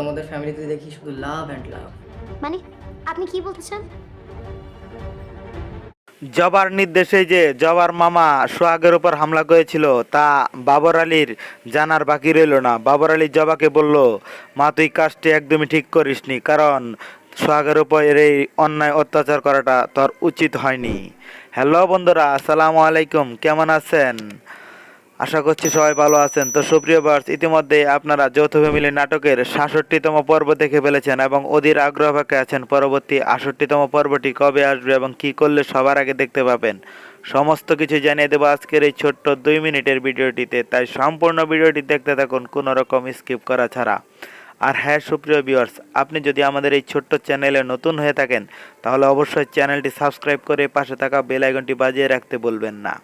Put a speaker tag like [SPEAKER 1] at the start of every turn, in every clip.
[SPEAKER 1] তোমাদের ফ্যামিলিতে দেখি শুধু লাভ অ্যান্ড লাভ
[SPEAKER 2] মানে আপনি কি বলতে চান?
[SPEAKER 3] জবার নির্দেশে যে জবার মামা সোহাগের উপর হামলা করেছিল তা বাবর আলীর জানার বাকি রইল না। বাবর আলী জবাকে বলল মা তুই কাজটি একদমই ঠিক করিসনি কারণ সোহাগের উপর এই অন্যায় অত্যাচার করাটা তোর উচিত হয়নি। হ্যালো বন্ধুরা আসসালামু আলাইকুম কেমন আছেন? আশা করছি সবাই ভালো আছেন। তো সুপ্রিয় বার্স ইতিমধ্যে আপনারা যৌথ ফ্যামিলি নাটকের সাতষট্টিতম পর্ব দেখে ফেলেছেন এবং অধীর আগ্রহ অপেক্ষা আছেন পরবর্তী আষট্টিতম পর্বটি কবে আসবে এবং কি করলে সবার আগে দেখতে পাবেন। সমস্ত কিছু জানিয়ে দেবো আজকের এই ছোট্ট দুই মিনিটের ভিডিওটিতে। তাই সম্পূর্ণ ভিডিওটি দেখতে থাকুন, কোনো রকম স্কিপ করা ছাড়া। আর হ্যাঁ সুপ্রিয় ভিউয়ার্স আপনি যদি আমাদের এই ছোট্ট চ্যানেলে নতুন হয়ে থাকেন, তাহলে অবশ্যই চ্যানেলটি সাবস্ক্রাইব করে পাশে থাকা বেল আইকনটি বাজিয়ে রাখতে বলবেন না।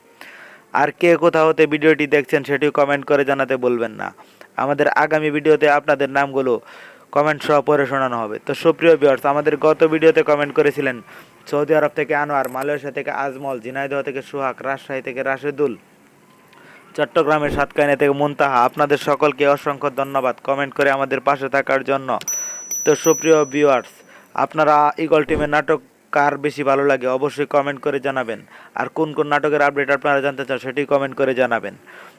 [SPEAKER 3] আর কে কোথাও হতে ভিডিওটি দেখছেন সেটিও কমেন্ট করে জানাতে বলবেন না। আমাদের আগামী ভিডিওতে আপনাদের নামগুলো কমেন্ট সহ পড়ে শোনানো হবে। তো সুপ্রিয় ভিউয়ার্স আমাদের গত ভিডিওতে কমেন্ট করেছিলেন সৌদি আরব থেকে আনোয়ার, মালয়েশিয়া থেকে আজমল, ঝিনাইদহ থেকে সুহাগ, রাজশাহী থেকে রাশেদুল, চট্টগ্রামের সাতকাইনা থেকে মুনতাহা। আপনাদের সকলকে অসংখ্য ধন্যবাদ কমেন্ট করে আমাদের পাশে থাকার জন্য। তো সুপ্রিয় ভিউয়ার্স আপনারা ইগল টিমের নাটক কার বেশি ভালো লাগে অবশ্যই কমেন্ট করে জানাবেন। আর কোন কোন নাটকের আপডেট আপনারা জানতে চান সেটি কমেন্ট করে জানাবেন।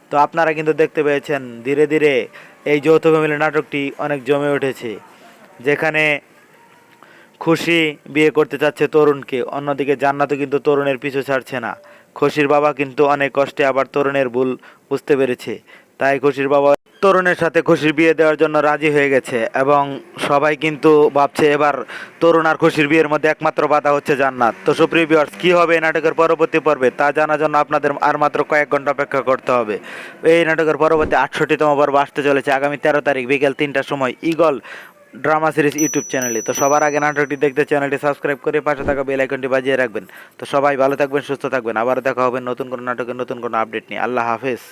[SPEAKER 3] তো আপনারা কিন্তু দেখতে পেয়েছেন ধীরে ধীরে এই যৌথ ফ্যামিলি নাটকটি অনেক জমে উঠেছে। যেখানে খুশি বিয়ে করতে চাচ্ছে তরুণকে, অন্যদিকে জান্নাতও কিন্তু তরুণের পিছু ছাড়ছে না। খুশির বাবা কিন্তু অনেক কষ্টে আবার তরুণের ভুল বুঝতে পেরেছে। তাই খুশির বাবা তরুণের সাথে খুশির বিয়ে দেওয়ার জন্য রাজি হয়ে গেছে এবং সবাই কিন্তু ভাবছে এবার তরুণ আর খুশির বিয়ের মধ্যে একমাত্র বাধা হচ্ছে জান্নাত। তো সুপ্রিয় ভিউয়ার্স কি হবে এই নাটকের পরবর্তী পর্বে তা জানার জন্য আপনাদের আর মাত্র কয়েক ঘণ্টা অপেক্ষা করতে হবে। এই নাটকের পরবর্তী আটষট্টিতম পর্ব আসতে চলেছে আগামী তেরো তারিখ বিকেল তিনটার সময় ইগল ড্রামা সিরিজ ইউটিউব চ্যানেলে। তো সবার আগে নাটকটি দেখতে চ্যানেলটি সাবস্ক্রাইব করে পাশে থাকা বেল আইকনটি বাজিয়ে রাখবেন। তো সবাই ভালো থাকবেন, সুস্থ থাকবেন। আবার দেখা হবে নতুন কোনো নাটকের নতুন কোনো আপডেট নিয়ে। আল্লাহ হাফেজ।